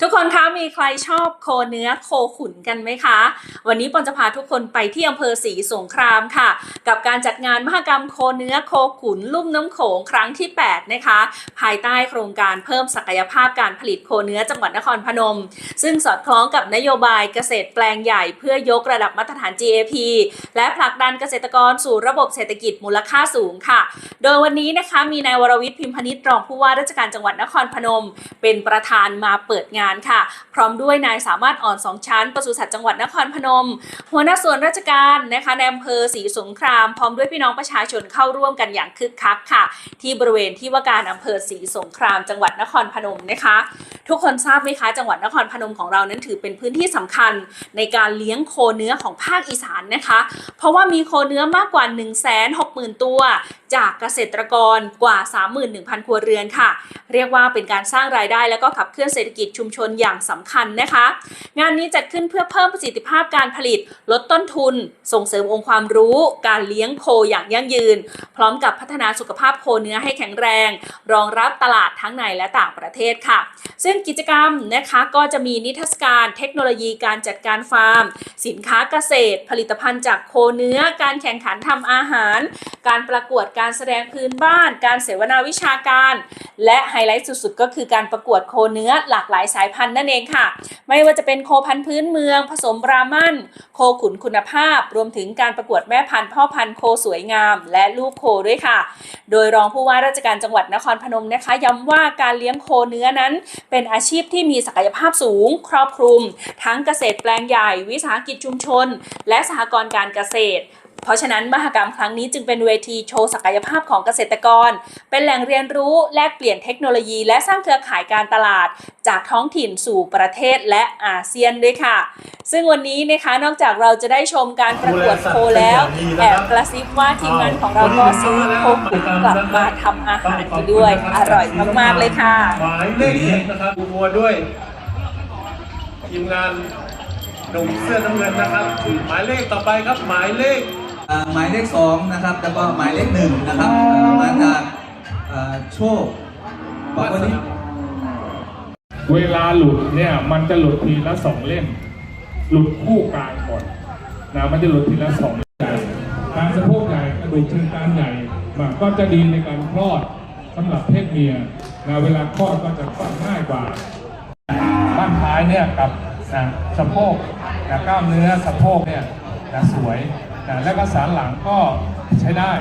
ทุกคนคะมีใครชอบโคเนื้อโคขุนกันไหมคะ วันนี้ปอนจะพาทุกคนไปที่อำเภอศรีสงครามค่ะ กับการจัดงานมหกรรมโคเนื้อโคขุนลุ่มน้ำโขงครั้งที่ 8 นะคะ ภายใต้โครงการเพิ่มศักยภาพการผลิตโคเนื้อจังหวัดนครพนม ซึ่งสอดคล้องกับนโยบายเกษตรแปลงใหญ่เพื่อยกระดับมาตรฐาน GAP และผลักดันเกษตรกรสู่ระบบเศรษฐกิจมูลค่าสูงค่ะ โดยวันนี้นะคะมีนายวรวิทย์พิมพนิษฐ์รองผู้ว่าราชการจังหวัดนครพนม เป็นประธานมาเปิดงานค่ะ พร้อมด้วยนายสามารถอ่อนสองชั้นปศุสัตว์จังหวัดนครพนม หัวหน้าส่วนราชการนะคะในอำเภอศรีสงคราม พร้อมด้วยพี่น้องประชาชนเข้าร่วมกันอย่างคึกคักค่ะ ที่บริเวณที่ว่าการอำเภอศรีสงครามจังหวัดนครพนมนะคะ ทุกคนทราบไหมคะจังหวัดนครพนมของเรานั้นถือเป็นพื้นที่สำคัญในการเลี้ยงโคเนื้อของภาคอีสานนะคะ เพราะว่ามีโคเนื้อมากกว่า 1 6 0 0 0 0 ตัว จากเกษตรกรกว่า 31,000 ครัวเรือนค่ะ เรียกว่าเป็นการสร้างรายได้และก็ขับเคลื่อนเศรษฐกิจชุมชนอย่างสำคัญนะคะ งานนี้จัดขึ้นเพื่อเพิ่มประสิทธิภาพการผลิต ลดต้นทุน ส่งเสริมองค์ความรู้ การเลี้ยงโคอย่างยั่งยืน พร้อมกับพัฒนาสุขภาพโคเนื้อให้แข็งแรง รองรับตลาดทั้งในและต่างประเทศค่ะ ซึ่งกิจกรรมนะคะ ก็จะมีนิทรรศการเทคโนโลยีการจัดการฟาร์ม สินค้าเกษตร ผลิตภัณฑ์จากโคเนื้อ การแข่งขันทำอาหาร การประกวดการแสดงพื้นบ้าน การเสวนาวิชาการ และไฮไลท์สุดๆ ก็คือการประกวดโคเนื้อหลากหลายสายพันธุ์นั่นเองค่ะ ไม่ว่าจะเป็นโคพันธุ์พื้นเมือง ผสมบรามันโคขุนคุณภาพ รวมถึงการประกวดแม่พันธุ์พ่อพันธุ์โคสวยงาม และลูกโคด้วยค่ะ โดยรองผู้ว่าราชการจังหวัดนครพนมนะคะ ย้ำว่าการเลี้ยงโคเนื้อนั้นเป็นอาชีพที่มีศักยภาพสูง ครอบคลุม ทั้งเกษตรแปลงใหญ่ วิสาหกิจชุมชน และสหกรณ์การเกษตร เพราะฉะนั้นมหกรรมครั้งนี้จึงเป็นเวทีโชว์ศักยภาพของเกษตรกร เป็นแหล่งเรียนรู้แลกเปลี่ยนเทคโนโลยี และสร้างเครือข่ายการตลาด จากท้องถิ่นสู่ประเทศและอาเซียนด้วยค่ะ ซึ่งวันนี้นะคะนอกจากเราจะได้ชมการประกวดโคแล้วแอบกระซิบว่าทีมงานของเราก็ซื้อโคขุนกลับมาทำอาหารไปด้วย อร่อยมากๆเลยค่ะหมายเลขนะครับดูบัวด้วย ทีมงานหนุ่มเสื้อน้ำเงินนะครับ หมายเลขต่อไปครับหมายเลข หมายเลขสองนะครับแล้วก็หมายเลขหนึ่งนะครับมาจากโชคบอกว่านี้เวลาหลุดเนี่ยมันจะหลุดทีละสองเล่ม หลุดคู่กลางก่อนนะมันจะหลุดทีละสองเล่มการสะโพกใหญ่กระดูกเชิงกรานใหญ่มันก็จะดีในการคลอดสำหรับเพศเมียนะเวลาคลอดก็จะคลอดง่ายกว่าบ้านท้ายเนี่ยกับนะสะโพกนะกล้ามเนื้อสะโพกเนี่ยนะสวย และก็สารหลังก็ใช้ได้